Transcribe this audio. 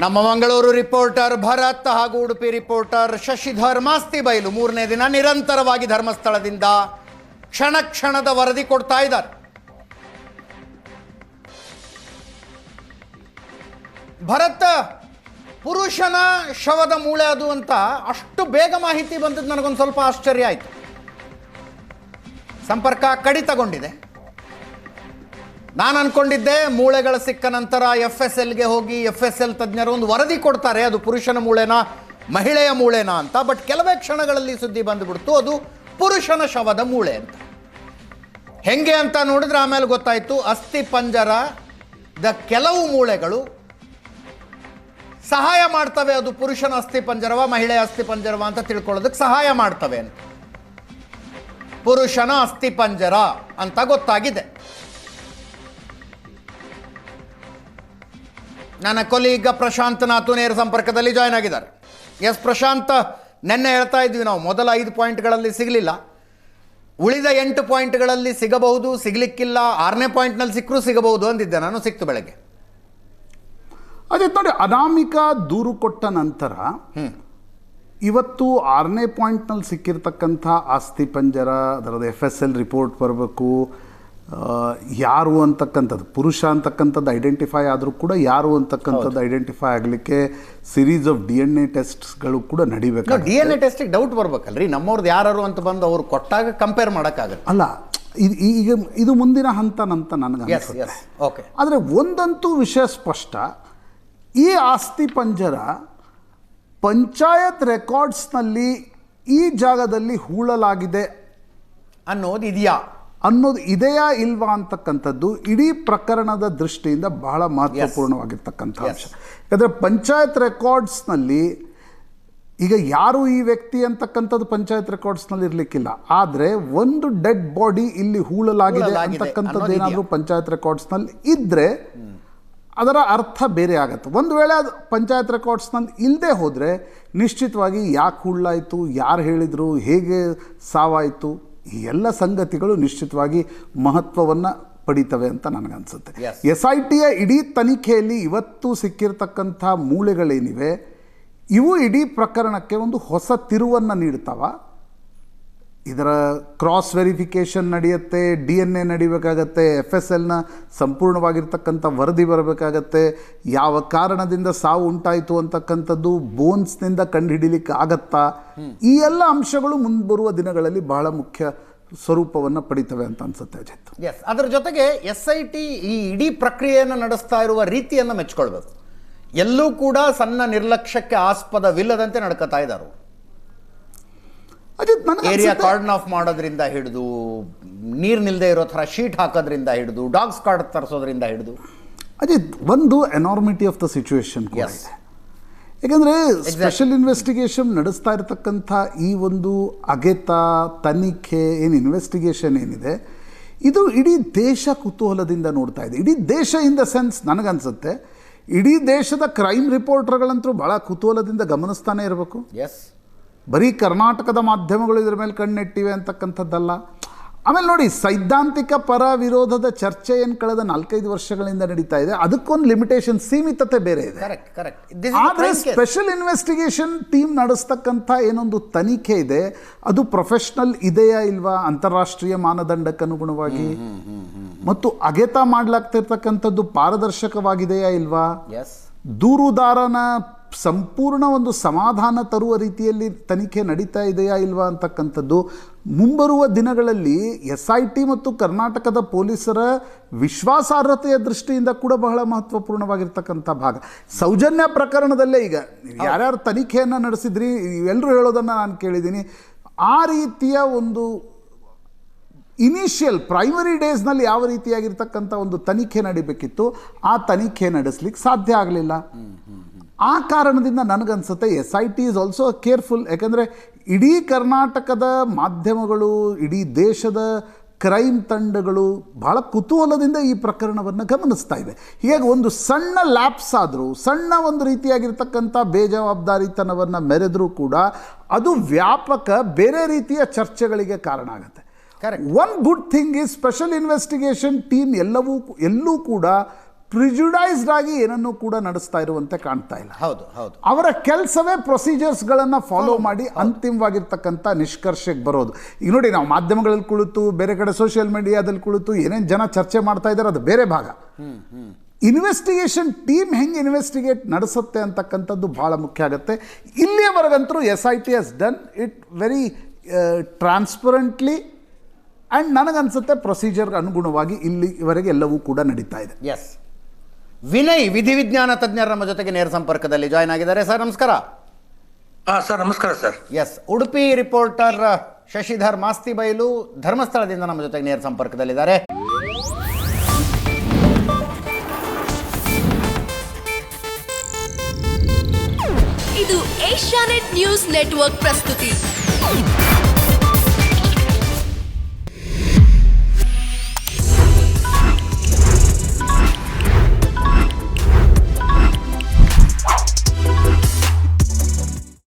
ನಮ್ಮ ಮಂಗಳೂರು ರಿಪೋರ್ಟರ್ ಭರತ್ ಹಾಗೂ ಉಡುಪಿ ರಿಪೋರ್ಟರ್ ಶಶಿಧರ್ ಮಾಸ್ತಿ ಬೈಲು ಮೂರನೇ ದಿನ ನಿರಂತರವಾಗಿ ಧರ್ಮಸ್ಥಳದಿಂದ ಕ್ಷಣ ಕ್ಷಣದ ವರದಿ ಕೊಡ್ತಾ ಇದ್ದಾರೆ. ಭರತ್, ಪುರುಷನ ಶವದ ಮೂಳೆ ಅದು ಅಂತ ಅಷ್ಟು ಬೇಗ ಮಾಹಿತಿ ಬಂದದ್ದು ನನಗೊಂದು ಸ್ವಲ್ಪ ಆಶ್ಚರ್ಯ ಆಯಿತು. ಸಂಪರ್ಕ ಕಡಿತಗೊಂಡಿದೆ. ನಾನು ಅನ್ಕೊಂಡಿದ್ದೆ ಮೂಳೆಗಳು ಸಿಕ್ಕ ನಂತರ ಎಫ್ ಎಸ್ ಎಲ್ಗೆ ಹೋಗಿ ಎಫ್ ಎಸ್ ಎಲ್ ತಜ್ಞರು ಒಂದು ವರದಿ ಕೊಡ್ತಾರೆ, ಅದು ಪುರುಷನ ಮೂಳೆನಾ, ಮಹಿಳೆಯ ಮೂಳೆನಾ ಅಂತ. ಬಟ್ ಕೆಲವೇ ಕ್ಷಣಗಳಲ್ಲಿ ಸುದ್ದಿ ಬಂದುಬಿಡ್ತು, ಅದು ಪುರುಷನ ಶವದ ಮೂಳೆ ಅಂತ. ಹೆಂಗೆ ಅಂತ ನೋಡಿದ್ರೆ ಆಮೇಲೆ ಗೊತ್ತಾಯಿತು, ಅಸ್ಥಿ ದ ಕೆಲವು ಮೂಳೆಗಳು ಸಹಾಯ ಮಾಡ್ತವೆ, ಅದು ಪುರುಷನ ಅಸ್ಥಿ ಪಂಜರವ, ಮಹಿಳೆಯ ಅಸ್ಥಿ ಪಂಜರವ ಅಂತ ತಿಳ್ಕೊಳ್ಳೋದಕ್ಕೆ ಸಹಾಯ ಮಾಡ್ತವೆ ಅಂತ. ಪುರುಷನ ಅಸ್ಥಿ ಪಂಜರ ಅಂತ ಗೊತ್ತಾಗಿದೆ. ನನ್ನ ಕೊಲೀಗ ಪ್ರಶಾಂತ್ ನಾತು ನೇರ ಸಂಪರ್ಕದಲ್ಲಿ ಜಾಯ್ನ್ ಆಗಿದ್ದಾರೆ. ಎಸ್ ಪ್ರಶಾಂತ್ ನಿನ್ನೆ ಹೇಳ್ತಾ ಇದ್ವಿ ನಾವು ಮೊದಲ ಐದು ಪಾಯಿಂಟ್ಗಳಲ್ಲಿ ಸಿಗಲಿಲ್ಲ. ಉಳಿದ ಎಂಟು ಪಾಯಿಂಟ್ಗಳಲ್ಲಿ ಸಿಗಬಹುದು ಸಿಗಲಿಕ್ಕಿಲ್ಲ ಆರನೇ ಪಾಯಿಂಟ್ನಲ್ಲಿ ಸಿಕ್ಕರೂ ಸಿಗಬಹುದು ಅಂದಿದ್ದೆ ನಾನು ಸಿಕ್ತು ಬೆಳಗ್ಗೆ. ಅದೇ ನೋಡಿ ಅನಾಮಿಕ ದೂರು ಕೊಟ್ಟ ನಂತರ ಇವತ್ತು ಆರನೇ ಪಾಯಿಂಟ್ನಲ್ಲಿ ಸಿಕ್ಕಿರ್ತಕ್ಕಂಥ ಆಸ್ತಿ ಪಂಜರ ಅದರದ್ದು ಎಫ್ ಎಸ್ ಎಲ್ ರಿಪೋರ್ಟ್ ಬರಬೇಕು ಯಾರು ಅಂತಕ್ಕಂಥದ್ದು ಪುರುಷ ಅಂತಕ್ಕಂಥದ್ದು ಐಡೆಂಟಿಫೈ ಆದರೂ ಕೂಡ ಯಾರು ಅಂತಕ್ಕಂಥದ್ದು ಐಡೆಂಟಿಫೈ ಆಗಲಿಕ್ಕೆ series of D N A ಟೆಸ್ಟ್ಗಳು ಕೂಡ ನಡಿಬೇಕು ಡಿ ಎನ್ ಎ ಟೆಸ್ಟಿಗೆ ಡೌಟ್ ಬರ್ಬೇಕಲ್ರಿ. ನಮ್ಮವ್ರದ್ದು ಯಾರು ಅಂತ ಬಂದು ಅವ್ರು ಕೊಟ್ಟಾಗ ಕಂಪೇರ್ ಮಾಡೋಕ್ಕಾಗಲ್ಲ. ಅಲ್ಲ ಇದು ಈಗ ಇದು ಮುಂದಿನ ಹಂತನಂತ ನನಗೆ ಎಸ್ ಅನ್ಸುತ್ತೆ. ಓಕೆ ಆದರೆ ಒಂದಂತೂ ವಿಷಯ ಸ್ಪಷ್ಟ. ಈ ಆಸ್ತಿ ಪಂಜರ ಪಂಚಾಯತ್ ರೆಕಾರ್ಡ್ಸ್ನಲ್ಲಿ ಈ ಜಾಗದಲ್ಲಿ ಹೂಳಲಾಗಿದೆ ಅನ್ನೋದು ಇದೆಯಾ? ಅನ್ನೋದು ಇದೆಯಾ ಇಲ್ವಾ ಅಂತಕ್ಕಂಥದ್ದು ಇಡೀ ಪ್ರಕರಣದ ದೃಷ್ಟಿಯಿಂದ ಬಹಳ ಮಹತ್ವಪೂರ್ಣವಾಗಿರ್ತಕ್ಕಂಥ. ಅಂಶ ಯಾಕಂದರೆ ಪಂಚಾಯತ್ ರೆಕಾರ್ಡ್ಸ್ನಲ್ಲಿ ಈಗ ಯಾರು ಈ ವ್ಯಕ್ತಿ ಅಂತಕ್ಕಂಥದ್ದು ಪಂಚಾಯತ್ ರೆಕಾರ್ಡ್ಸ್ನಲ್ಲಿ ಇರಲಿಕ್ಕಿಲ್ಲ ಆದರೆ ಒಂದು ಡೆಡ್ ಬಾಡಿ ಇಲ್ಲಿ ಹೂಳಲಾಗಿದೆ ಅಂತಕ್ಕಂಥದ್ದು ಏನಾದರೂ? ಪಂಚಾಯತ್ ರೆಕಾರ್ಡ್ಸ್ನಲ್ಲಿ ಇದ್ದರೆ ಅದರ ಅರ್ಥ ಬೇರೆ ಆಗತ್ತೆ ಒಂದು ವೇಳೆ ಅದು ಪಂಚಾಯತ್ ರೆಕಾರ್ಡ್ಸ್ನಲ್ಲಿ ಇಲ್ಲದೆ ಹೋದರೆ ನಿಶ್ಚಿತವಾಗಿ ಯಾಕೆ ಹುಳ್ಳಾಯಿತು ಯಾರು ಹೇಳಿದರು ಹೇಗೆ ಸಾವಾಯಿತು ಈ ಎಲ್ಲ ಸಂಗತಿಗಳು ನಿಶ್ಚಿತವಾಗಿ ಮಹತ್ವವನ್ನು ಪಡಿತವೆ ಅಂತ ನನಗನ್ಸುತ್ತೆ. ಎಸ್ ಐ ಟಿಯ ಇಡೀ ತನಿಖೆಯಲ್ಲಿ ಇವತ್ತು ಸಿಕ್ಕಿರ್ತಕ್ಕಂಥ ಮೂಳೆಗಳೇನಿವೆ ಇವು ಇಡೀ ಪ್ರಕರಣಕ್ಕೆ ಒಂದು ಹೊಸ ತಿರುವನ್ನು ನೀಡ್ತಾವ ಇದರ ಕ್ರಾಸ್ ವೆರಿಫಿಕೇಷನ್ ನಡೆಯುತ್ತೆ ಡಿ ಎನ್ ಎ ನಡಿಬೇಕಾಗತ್ತೆ ಎಫ್ ಎಸ್ ಎಲ್ನ ಸಂಪೂರ್ಣವಾಗಿರ್ತಕ್ಕಂಥ ವರದಿ ಬರಬೇಕಾಗತ್ತೆ, ಯಾವ ಕಾರಣದಿಂದ ಸಾವು ಉಂಟಾಯಿತು ಅಂತಕ್ಕಂಥದ್ದು ಬೋನ್ಸ್ನಿಂದ ಕಂಡುಹಿಡಿಲಿಕ್ಕೆ ಆಗತ್ತಾ? ಈ ಎಲ್ಲ ಅಂಶಗಳು ಮುಂಬರುವ ದಿನಗಳಲ್ಲಿ ಬಹಳ ಮುಖ್ಯ ಸ್ವರೂಪವನ್ನು ಪಡಿತವೆ ಅಂತ ಅನ್ಸುತ್ತೆ ಅಜಿತ್. ಎಸ್ ಅದರ ಜೊತೆಗೆ ಎಸ್ ಐ ಟಿ ಈ ಇಡೀ ಪ್ರಕ್ರಿಯೆಯನ್ನು ನಡೆಸ್ತಾ ಇರುವ ರೀತಿಯನ್ನು ಮೆಚ್ಕೊಳ್ಬೇಕು. ಎಲ್ಲೂ ಕೂಡ ಸಣ್ಣ ನಿರ್ಲಕ್ಷ್ಯಕ್ಕೆ ಆಸ್ಪದವಿಲ್ಲದಂತೆ ನಡ್ಕೋತಾ ಇದ್ದಾರೆ ಏರಿಯಾ ಕಾರ್ಡನ್ ಆಫ್ ಮಾಡೋದ್ರಿಂದ ಹಿಡಿದು ನೀರು ನಿಲ್ಲದೆ ಇರೋ ಥರ ಶೀಟ್ ಹಾಕೋದ್ರಿಂದ ಹಿಡಿದು ಡಾಗ್ಸ್ ಕಾರ್ಡ್ ತರಿಸೋದ್ರಿಂದ ಹಿಡಿದು. ಅದೇ ಒಂದು ಎನಾರ್ಮಿಟಿ ಆಫ್ ದ ಸಿಚುವೇಶನ್ ಯಾಕಂದರೆ ಸ್ಪೆಷಲ್ ಇನ್ವೆಸ್ಟಿಗೇಷನ್ ನಡೆಸ್ತಾ ಇರತಕ್ಕಂಥ ಈ ಒಂದು ಅಗೆತ ತನಿಖೆ ಏನು ಇನ್ವೆಸ್ಟಿಗೇಷನ್ ಏನಿದೆ ಇದು ಇಡೀ ದೇಶ ಕುತೂಹಲದಿಂದ ನೋಡ್ತಾ ಇದೆ. ಇಡೀ ದೇಶ ಇನ್ ದ ಸೆನ್ಸ್ ನನಗನ್ಸುತ್ತೆ ಇಡೀ ದೇಶದ ಕ್ರೈಮ್ ರಿಪೋರ್ಟರ್ಗಳಂತೂ ಭಾಳ ಕುತೂಹಲದಿಂದ ಗಮನಿಸ್ತಾನೆ ಇರಬೇಕು. ಎಸ್ ಬರೀ ಕರ್ನಾಟಕದ ಮಾಧ್ಯಮಗಳು ಇದ್ರ ಮೇಲೆ ಕಣ್ಣೆಟ್ಟಿವೆ ಅಂತಕ್ಕಂಥದ್ದಲ್ಲ. ಆಮೇಲೆ ನೋಡಿ ಸೈದ್ಧಾಂತಿಕ ಪರ ವಿರೋಧದ ಚರ್ಚೆ ಏನು ಕಳೆದ ನಾಲ್ಕೈದು ವರ್ಷಗಳಿಂದ ನಡೀತಾ ಇದೆ ಅದಕ್ಕೊಂದು ಲಿಮಿಟೇಷನ್ ಸೀಮಿತತೆ ಬೇರೆ ಇದೆ. ಕರೆಕ್ಟ್ ಕರೆಕ್ಟ್ ಆದರೆ ಸ್ಪೆಷಲ್ ಇನ್ವೆಸ್ಟಿಗೇಷನ್ ಟೀಮ್ ನಡೆಸ್ತಕ್ಕಂಥ ಏನೊಂದು ತನಿಖೆ ಇದೆ ಅದು ಪ್ರೊಫೆಷನಲ್ ಇದೆಯಾ ಇಲ್ವಾ ಅಂತಾರಾಷ್ಟ್ರೀಯ ಮಾನದಂಡಕ್ಕೆ ಅನುಗುಣವಾಗಿ. ಮತ್ತು ಅಗೆತ ಮಾಡ್ಲಾಗ್ತಿರ್ತಕ್ಕಂಥದ್ದು ಪಾರದರ್ಶಕವಾಗಿದೆಯಾ ಇಲ್ವಾ? ದೂರುದಾರನ ಸಂಪೂರ್ಣ ಒಂದು ಸಮಾಧಾನ ತರುವ ರೀತಿಯಲ್ಲಿ ತನಿಖೆ ನಡೀತಾ ಇದೆಯಾ ಇಲ್ವಾ ಅಂತಕ್ಕಂಥದ್ದು, ಮುಂಬರುವ ದಿನಗಳಲ್ಲಿ ಎಸ್ ಐ ಟಿ ಮತ್ತು ಕರ್ನಾಟಕದ ಪೊಲೀಸರ ವಿಶ್ವಾಸಾರ್ಹತೆಯ ದೃಷ್ಟಿಯಿಂದ ಕೂಡ ಬಹಳ ಮಹತ್ವಪೂರ್ಣವಾಗಿರ್ತಕ್ಕಂಥ ಭಾಗ. ಸೌಜನ್ಯ ಪ್ರಕರಣದಲ್ಲೇ ಈಗ ಯಾರ್ಯಾರು ತನಿಖೆಯನ್ನು ನಡೆಸಿದ್ರಿ ಎಲ್ಲರೂ ಹೇಳೋದನ್ನು ನಾನು ಕೇಳಿದ್ದೀನಿ. ಆ ರೀತಿಯ ಒಂದು ಇನಿಷಿಯಲ್, ಪ್ರೈಮರಿ ಡೇಸ್ನಲ್ಲಿ ಯಾವ ರೀತಿಯಾಗಿರ್ತಕ್ಕಂಥ ಒಂದು ತನಿಖೆ ನಡಿಬೇಕಿತ್ತು, ಆ ತನಿಖೆ ನಡೆಸ್ಲಿಕ್ಕೆ ಸಾಧ್ಯ ಆಗಲಿಲ್ಲ. ಆ ಕಾರಣದಿಂದ ನನಗನ್ಸುತ್ತೆ S I T is also careful ಯಾಕಂದರೆ ಇಡೀ ಕರ್ನಾಟಕದ ಮಾಧ್ಯಮಗಳು ಇಡೀ ದೇಶದ ಕ್ರೈಮ್ ತಂಡಗಳು ಬಹಳ ಕುತೂಹಲದಿಂದ ಈ ಪ್ರಕರಣವನ್ನು ಗಮನಿಸ್ತಾ ಇವೆ ಹೀಗಾಗಿ ಒಂದು ಸಣ್ಣ ಲ್ಯಾಪ್ಸ್ ಆದರೂ ಸಣ್ಣ ಒಂದು ರೀತಿಯಾಗಿರ್ತಕ್ಕಂಥ ಬೇಜವಾಬ್ದಾರಿತನವನ್ನು ಮೆರೆದರೂ ಕೂಡ ಅದು ವ್ಯಾಪಕ ಬೇರೆ ರೀತಿಯ ಚರ್ಚೆಗಳಿಗೆ ಕಾರಣ ಆಗುತ್ತೆ. One good thing is special investigation team ಎಲ್ಲವೂ ಎಲ್ಲೂ ಕೂಡ ಪ್ರಿಜುಡೈಸ್ಡ್ ಆಗಿ ಏನನ್ನು ಕೂಡ ನಡೆಸ್ತಾ ಇರುವಂತೆ ಕಾಣ್ತಾ ಇಲ್ಲ. ಹೌದು ಹೌದು. ಅವರ ಕೆಲಸವೇ ಪ್ರೊಸೀಜರ್ಸ್ಗಳನ್ನು ಫಾಲೋ ಮಾಡಿ ಅಂತಿಮವಾಗಿರ್ತಕ್ಕಂಥ ನಿಷ್ಕರ್ಷಕ್ಕೆ ಬರೋದು. ಈಗ ನೋಡಿ ನಾವು ಮಾಧ್ಯಮಗಳಲ್ಲಿ ಕುಳಿತು ಬೇರೆ ಕಡೆ ಸೋಷಿಯಲ್ ಮೀಡಿಯಾದಲ್ಲಿ ಕುಳಿತು ಏನೇನು ಜನ ಚರ್ಚೆ ಮಾಡ್ತಾ ಇದ್ದಾರೆ ಅದು ಬೇರೆ ಭಾಗ. ಇನ್ವೆಸ್ಟಿಗೇಷನ್ ಟೀಮ್ ಹೆಂಗೆ ಇನ್ವೆಸ್ಟಿಗೇಟ್ ನಡೆಸುತ್ತೆ ಅಂತಕ್ಕಂಥದ್ದು ಭಾಳ ಮುಖ್ಯ ಆಗುತ್ತೆ. ಇಲ್ಲಿಯವರೆಗಂತೂ S I T has done it very transparently and ನನಗನ್ಸುತ್ತೆ ಪ್ರೊಸೀಜರ್ಗೆ ಅನುಗುಣವಾಗಿ ಇಲ್ಲಿವರೆಗೆ ಎಲ್ಲವೂ ಕೂಡ ನಡೀತಾ ಇದೆ. ಎಸ್ ವಿನಯ್ ವಿಧಿವಿಜ್ಞಾನ ತಜ್ಞರ ನಮ್ಮ ಜೊತೆಗೆ ನೇರ ಸಂಪರ್ಕದಲ್ಲಿ ಜಾಯ್ನ್ ಆಗಿದ್ದಾರೆ. ಸರ್ ನಮಸ್ಕಾರ. ಹಾ ಸರ್ ನಮಸ್ಕಾರ sir. Yes Udupi reporter Shashidhar Masti Bailu ಧರ್ಮಸ್ಥಳದಿಂದ ನಮ್ಮ ಜೊತೆಗೆ ನೇರ ಸಂಪರ್ಕದಲ್ಲಿದ್ದಾರೆ. ಇದು ಏಷ್ಯಾನೆಟ್ ನ್ಯೂಸ್ ನೆಟ್ವರ್ಕ್ ಪ್ರಸ್ತುತಿ.